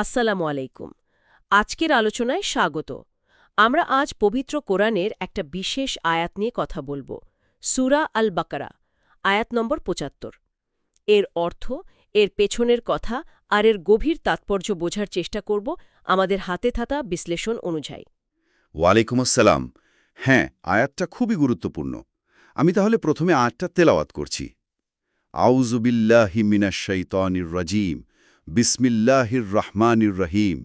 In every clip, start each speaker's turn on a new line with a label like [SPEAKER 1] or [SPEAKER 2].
[SPEAKER 1] আসসালামু আলাইকুম। আজকের আলোচনায় স্বাগত। আমরা আজ পবিত্র কোরআনের একটা বিশেষ আয়াত নিয়ে কথা বলব, সুরা আল বাকারা আয়াত নম্বর পঁচাত্তর। এর অর্থ, এর পেছনের কথা আর এর গভীর তাৎপর্য বোঝার চেষ্টা করব আমাদের হাতে থাকা বিশ্লেষণ অনুযায়ী।
[SPEAKER 2] ওয়ালাইকুম আসসালাম। হ্যাঁ আয়াতটা খুবই গুরুত্বপূর্ণ। আমি তাহলে প্রথমে আয়াতটা তেলাওয়াত করছি। আউজুবিল্লাহি মিনাশ শাইতানির রাজিম। বিসমিল্লাহির রহমানির রহিম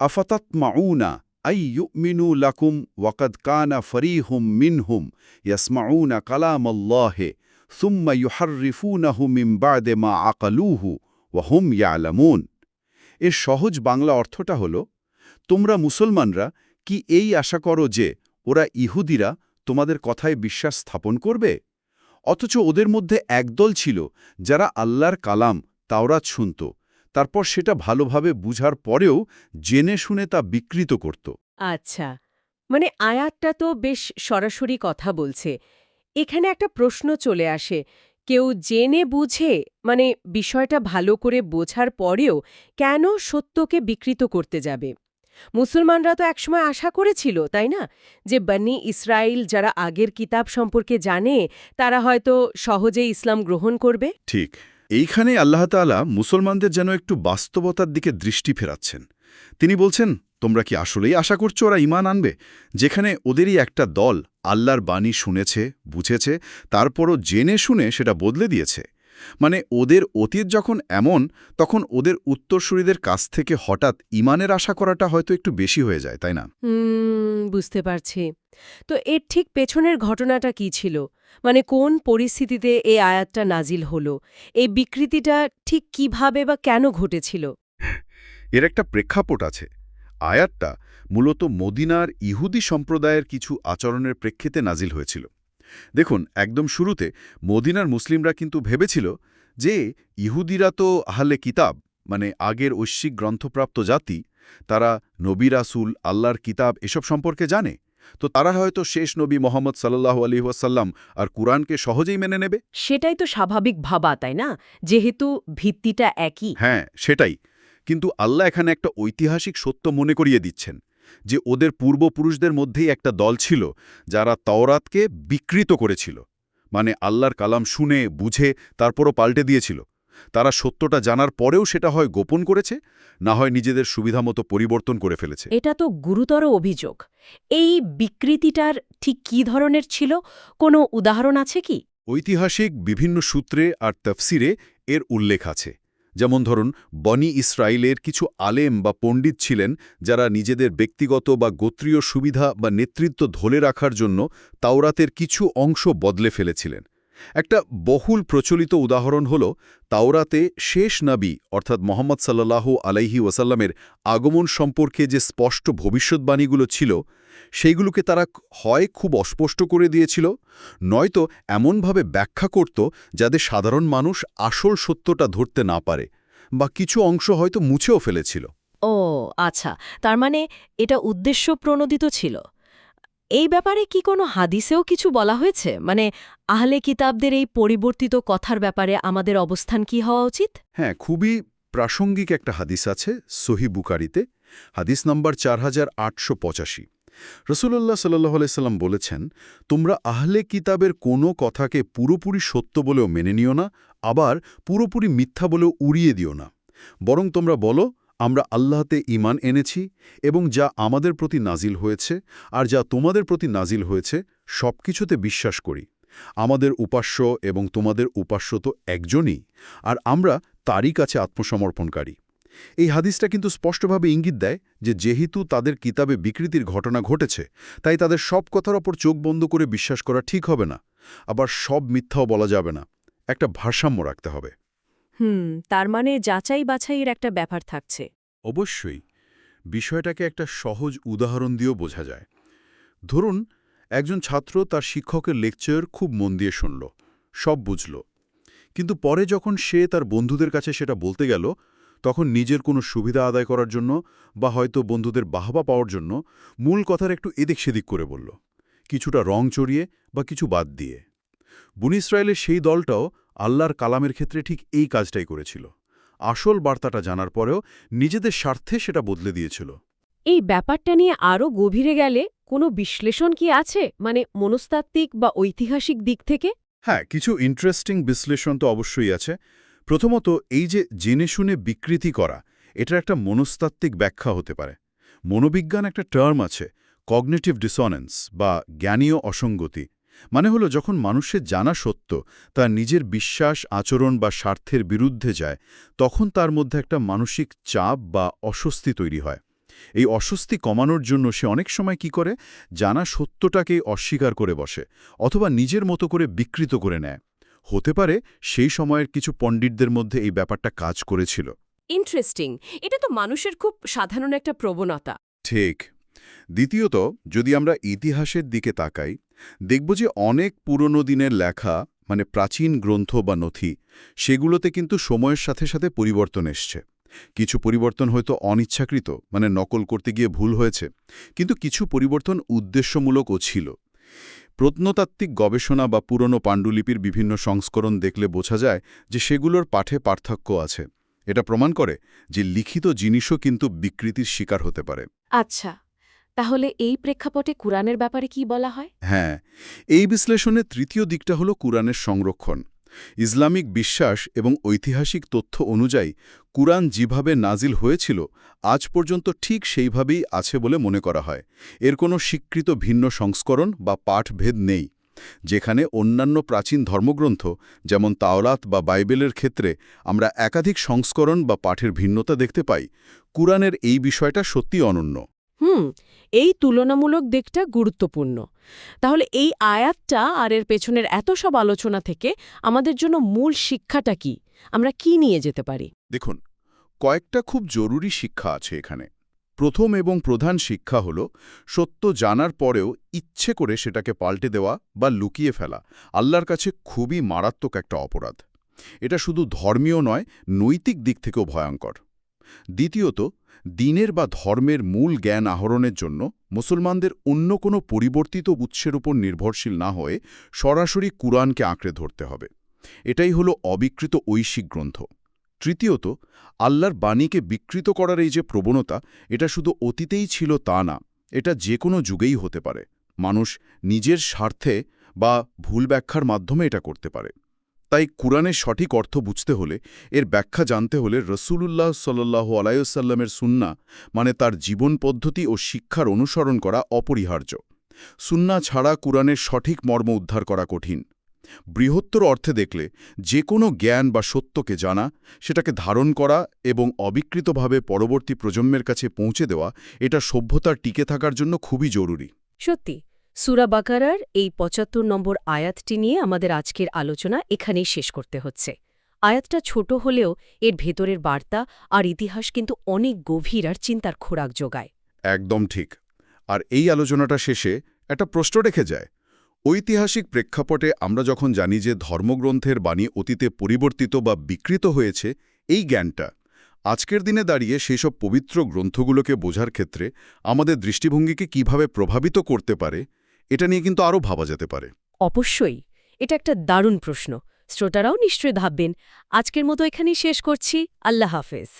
[SPEAKER 2] আফাতাতমাউনা আই ইউমিনু লাকুম ওয়াকাদ কানা ফরিহুম মিনহুম ইয়াসমাউনা কালামাল্লাহে সুম্মা ইউহাররিফুনাহু মিন বাদে মা আকালুহু ওয়া হুম ইয়ালামুন। এর সহজ বাংলা অর্থটা হলো, তোমরা মুসলমানরা কি এই আশা করো যে ওরা ইহুদিরা তোমাদের কথায় বিশ্বাস স্থাপন করবে? অথচ ওদের মধ্যে একদল ছিল যারা আল্লাহর কালাম তাওরাত শুনত। তারপর সেটা ভালোভাবে বুঝার পরেও জেনে শুনে তা বিকৃত করত।
[SPEAKER 1] আচ্ছা মানে আয়াতটা তো বেশ সরাসরি কথা বলছে। এখানে একটা প্রশ্ন চলে আসে কেউ জেনে বুঝে মানে বিষয়টা ভালো করে বোঝার পরেও কেন সত্যকে বিকৃত করতে যাবে? মুসলমানরা তো একসময় আশা করেছিল তাই না? যে বনি ইসরায়েল যারা আগের কিতাব সম্পর্কে জানে তারা হয়তো সহজেই ইসলাম গ্রহণ করবে?
[SPEAKER 2] ঠিক। এইখানে আল্লাহ তাআলা মুসলমানদের যেন একটু বাস্তবতার দিকে দৃষ্টি ফেরাচ্ছেন। তিনি বলছেন, তোমরা কি আসলেই আশা করছ ওরা ইমান আনবে? যেখানে ওদেরই একটা দল আল্লাহর বাণী শুনেছে, বুঝেছে, তারপরও জেনে শুনে সেটা বদলে দিয়েছে। মানে ওদের অতীত যখন এমন, তখন ওদের উত্তরসূরিদের কাছ থেকে হঠাৎ ইমানের আশা করাটা হয়তো একটু বেশি হয়ে যায়, তাই না?
[SPEAKER 1] বুঝতে পারছি। তো এর ঠিক পেছনের ঘটনাটা কি ছিল? মানে কোন পরিস্থিতিতে এই আয়াতটা নাজিল হলো? এই বিকৃতিটা ঠিক কীভাবে বা কেন ঘটেছিল?
[SPEAKER 2] এর একটা প্রেক্ষাপট আছে। আয়াতটা মূলত মদিনার ইহুদি সম্প্রদায়ের কিছু আচরণের প্রেক্ষিতে নাজিল হয়েছিল। দেখুন, একদম শুরুতে মদিনার মুসলিমরা কিন্তু ভেবেছিল যে ইহুদিরা তো আহলে কিতাব মানে আগের ঐশ্বিক গ্রন্থপ্রাপ্ত জাতি, তারা নবী রাসুল, আল্লাহর কিতাব এসব সম্পর্কে জানে। তো তারা হয়তো শেষ নবী মোহাম্মদ সাল্লাহ আলী ওয়াসাল্লাম আর কুরআনকে সহজেই মেনে নেবে?
[SPEAKER 1] সেটাই তো স্বাভাবিক ভাবা তাই না? যেহেতু ভিত্তিটা একই।
[SPEAKER 2] হ্যাঁ সেটাই। কিন্তু আল্লাহ এখানে একটা ঐতিহাসিক সত্য মনে করিয়ে দিচ্ছেন যে ওদের পূর্বপুরুষদের মধ্যেই একটা দল ছিল যারা তাওরাতকে বিকৃত করেছিল। মানে আল্লাহর কালাম শুনে বুঝে তারপরও পাল্টে দিয়েছিল। তারা সত্যটা জানার পরেও সেটা হয় গোপন করেছে না হয় নিজেদের সুবিধামতো পরিবর্তন করে ফেলেছে।
[SPEAKER 1] এটা তো গুরুতর অভিযোগ। এই বিকৃতিটার ঠিক কী ধরনের ছিল? কোনো উদাহরণ আছে কি?
[SPEAKER 2] ঐতিহাসিক বিভিন্ন সূত্রে আর তফসিরে এর উল্লেখ আছে। যেমন ধরুন বনি ইসরায়েলের কিছু আলেম বা পণ্ডিত ছিলেন যারা নিজেদের ব্যক্তিগত বা গোত্রীয় সুবিধা বা নেতৃত্ব ধরে রাখার জন্য তাওরাতের কিছু অংশ বদলে ফেলেছিলেন। একটা বহুল প্রচলিত উদাহরণ হল তাওরাতে শেষ নাবি, অর্থাৎ মোহাম্মদ সাল্লাল্লাহু আলাইহি ওয়াসাল্লামের আগমন সম্পর্কে যে স্পষ্ট ভবিষ্যৎবাণীগুলো ছিল, সেইগুলোকে তারা হয় খুব অস্পষ্ট করে দিয়েছিল, নয়তো এমনভাবে ব্যাখ্যা করত যাতে সাধারণ মানুষ আসল সত্যটা ধরতে না পারে বা কিছু অংশ হয়তো মুছেও ফেলেছিল।
[SPEAKER 1] ও আচ্ছা তার মানে এটা উদ্দেশ্য প্রণোদিত ছিল? এই ব্যাপারে কি কোনো হাদিসেও কিছু বলা হয়েছে? মানে আহলে কিতাবদের এই পরিবর্তিত কথার ব্যাপারে আমাদের অবস্থান কি হওয়া উচিত?
[SPEAKER 2] হ্যাঁ খুবই প্রাসঙ্গিক একটা হাদিস আছে সহি বুকারিতে হাদিস নম্বর চার হাজার আটশো পঁচাশি। রসুল্লাহ সাল্লাহ সাল্লাম বলেছেন, তোমরা আহলে কিতাবের কোনো কথাকে পুরোপুরি সত্য বলেও মেনে নিও না, আবার পুরোপুরি মিথ্যা বলেও উড়িয়ে দিও না। বরং তোমরা বলো আমরা আল্লাহতে ইমান এনেছি এবং যা আমাদের প্রতি নাজিল হয়েছে আর যা তোমাদের প্রতি নাজিল হয়েছে সব কিছুতে বিশ্বাস করি। আমাদের উপাস্য এবং তোমাদের উপাস্য তো একজনই, আর আমরা তারই কাছে আত্মসমর্পণকারী। এই হাদিসটা কিন্তু স্পষ্টভাবে ইঙ্গিত দেয় যে যেহেতু তাদের কিতাবে বিকৃতির ঘটনা ঘটেছে, তাই তাদের সব কথার ওপর চোখ বন্ধ করে বিশ্বাস করা ঠিক হবে না। আবার সব মিথ্যাও বলা যাবে না। একটা ভারসাম্য রাখতে হবে।
[SPEAKER 1] হুম, তার মানে যাচাই বাছাইয়ের একটা ব্যাপার থাকছে।
[SPEAKER 2] অবশ্যই। বিষয়টাকে একটা সহজ উদাহরণ দিয়েও বোঝা যায়। ধরুন, একজন ছাত্র তার শিক্ষকের লেকচার খুব মন দিয়ে শুনল, সব বুঝল। কিন্তু পরে যখন সে তার বন্ধুদের কাছে সেটা বলতে গেল, তখন নিজের কোনো সুবিধা আদায় করার জন্য বা হয়তো বন্ধুদের বাহবা পাওয়ার জন্য মূল কথার একটু এদিক সেদিক করে বলল, কিছুটা রং চড়িয়ে বা কিছু বাদ দিয়ে। বুন ইসরায়েলের সেই দলটাও আল্লাহর কালামের ক্ষেত্রে ঠিক এই কাজটাই করেছিল। আসল বার্তাটা জানার পরেও নিজেদের স্বার্থে সেটা বদলে দিয়েছিল।
[SPEAKER 1] এই ব্যাপারটা নিয়ে আরও গভীরে গেলে কোনো বিশ্লেষণ কি আছে? মানে মনস্তাত্ত্বিক বা ঐতিহাসিক দিক থেকে?
[SPEAKER 2] হ্যাঁ কিছু ইন্টারেস্টিং বিশ্লেষণ তো অবশ্যই আছে। প্রথমত এই যে জেনে শুনে বিকৃতি করা এটার একটা মনস্তাত্ত্বিক ব্যাখ্যা হতে পারে। মনোবিজ্ঞান একটা টার্ম আছে কগনেটিভ ডিসনেন্স বা জ্ঞানীয় অসঙ্গতি। মানে হলো যখন মানুষের জানা সত্য তার নিজের বিশ্বাস আচরণ বা স্বার্থের বিরুদ্ধে যায় তখন তার মধ্যে একটা মানসিক চাপ বা অস্বস্তি তৈরি হয়। এই অস্বস্তি কমানোর জন্য সে অনেক সময় কি করে? জানা সত্যটাকেই অস্বীকার করে বসে অথবা নিজের মতো করে বিকৃত করে নেয়। হতে পারে সেই সময়ের কিছু পণ্ডিতদের মধ্যে এই ব্যাপারটা কাজ করেছিল।
[SPEAKER 1] ইন্টারেস্টিং এটা তো মানুষের খুব সাধারণ একটা প্রবণতা।
[SPEAKER 2] ঠিক। দ্বিতীয়ত যদি আমরা ইতিহাসের দিকে তাকাই দেখব যে অনেক পুরনো দিনের লেখা মানে প্রাচীন গ্রন্থ বা নথি, সেগুলোতে কিন্তু সময়ের সাথে সাথে পরিবর্তন এসছে। কিছু পরিবর্তন হয়তো অনিচ্ছাকৃত মানে নকল করতে গিয়ে ভুল হয়েছে, কিন্তু কিছু পরিবর্তন উদ্দেশ্যমূলকও ছিল। প্রত্নতাত্ত্বিক গবেষণা বা পুরনো পাণ্ডুলিপির বিভিন্ন সংস্করণ দেখলে বোঝা যায় যে সেগুলোর পাঠে পার্থক্য আছে। এটা প্রমাণ করে যে লিখিত জিনিসও কিন্তু বিকৃতির শিকার হতে পারে।
[SPEAKER 1] আচ্ছা। তাহলে এই প্রেক্ষাপটে কুরআনের ব্যাপারে কি বলা হয়?
[SPEAKER 2] হ্যাঁ এই বিশ্লেষণের তৃতীয় দিকটা হল কুরআনের সংরক্ষণ। ইসলামিক বিশ্বাস এবং ঐতিহাসিক তথ্য অনুযায়ী কুরআন যেভাবে নাজিল হয়েছিল, আজ পর্যন্ত ঠিক সেইভাবেই আছে বলে মনে করা হয়। এর কোনো স্বীকৃত ভিন্ন সংস্করণ বা পাঠভেদ নেই, যেখানে অন্যান্য প্রাচীন ধর্মগ্রন্থ, যেমন তাওলাত বা বাইবেলের ক্ষেত্রে আমরা একাধিক সংস্করণ বা পাঠের ভিন্নতা দেখতে পাই। কুরআনের এই বিষয়টা সত্যি অনন্য।
[SPEAKER 1] হুম, এই তুলনামূলক দিকটা গুরুত্বপূর্ণ। তাহলে এই আয়াতটা আর এর পেছনের এত সব আলোচনা থেকে আমাদের জন্য মূল শিক্ষাটা কি? আমরা কি নিয়ে যেতে পারি?
[SPEAKER 2] দেখুন, কয়েকটা খুব জরুরি শিক্ষা আছে এখানে। প্রথম এবং প্রধান শিক্ষা হল, সত্য জানার পরেও ইচ্ছে করে সেটাকে পাল্টে দেওয়া বা লুকিয়ে ফেলা আল্লাহর কাছে খুবই মারাত্মক একটা অপরাধ। এটা শুধু ধর্মীয় নয়, নৈতিক দিক থেকেও ভয়ঙ্কর। দ্বিতীয়ত, দিনের বা ধর্মের মূল জ্ঞান আহরণের জন্য মুসলমানদের অন্য কোনো পরিবর্তিত উৎসের উপর নির্ভরশীল না হয়ে সরাসরি কুরআনকে আঁকড়ে ধরতে হবে। এটাই হলো অবিকৃত ঐশিক গ্রন্থ। তৃতীয়ত, আল্লাহর বাণীকে বিকৃত করার এই যে প্রবণতা, এটা শুধু অতীতেই ছিল তা না, এটা যে কোনো যুগেই হতে পারে। মানুষ নিজের স্বার্থে বা ভুল ব্যাখ্যার মাধ্যমে এটা করতে পারে। তাই কুরআনের সঠিক অর্থ বুঝতে হলে, এর ব্যাখ্যা জানতে হলে রসুলুল্লাহ সাল্লাহ আলাইসাল্লামের সুন্না মানে তার জীবন পদ্ধতি ও শিক্ষার অনুসরণ করা অপরিহার্য। সুন্না ছাড়া কুরআনের সঠিক মর্ম উদ্ধার করা কঠিন। বৃহত্তর অর্থে দেখলে, যে কোনো জ্ঞান বা সত্যকে জানা, সেটাকে ধারণ করা এবং অবিকৃতভাবে পরবর্তী প্রজন্মের কাছে পৌঁছে দেওয়া, এটা সভ্যতার টিকে থাকার জন্য খুবই জরুরি।
[SPEAKER 1] সত্যি সুরা বাকারার এই পঁচাত্তর নম্বর আয়াতটি নিয়ে আমাদের আজকের আলোচনা এখানেই শেষ করতে হচ্ছে। আয়াতটা ছোট হলেও এর ভেতরের বার্তা আর ইতিহাস কিন্তু অনেক গভীর আর চিন্তার খোরাক যোগায়।
[SPEAKER 2] একদম ঠিক। আর এই আলোচনাটা শেষে একটা প্রশ্ন রেখে যায়। ঐতিহাসিক প্রেক্ষাপটে আমরা যখন জানি যে ধর্মগ্রন্থের বাণী অতীতে পরিবর্তিত বা বিকৃত হয়েছে, এই জ্ঞানটা, আজকের দিনে দাঁড়িয়ে সেসব পবিত্র গ্রন্থগুলোকে বোঝার ক্ষেত্রে আমাদের দৃষ্টিভঙ্গিকে কীভাবে প্রভাবিত করতে পারে এটা নিয়ে কিন্তু আরও ভাবা যেতে পারে।
[SPEAKER 1] অবশ্যই, এটা একটা দারুণ প্রশ্ন। শ্রোতারাও নিশ্চয়ই ভাববেন, আজকের মতো এখানেই শেষ করছি, আল্লাহ হাফেজ।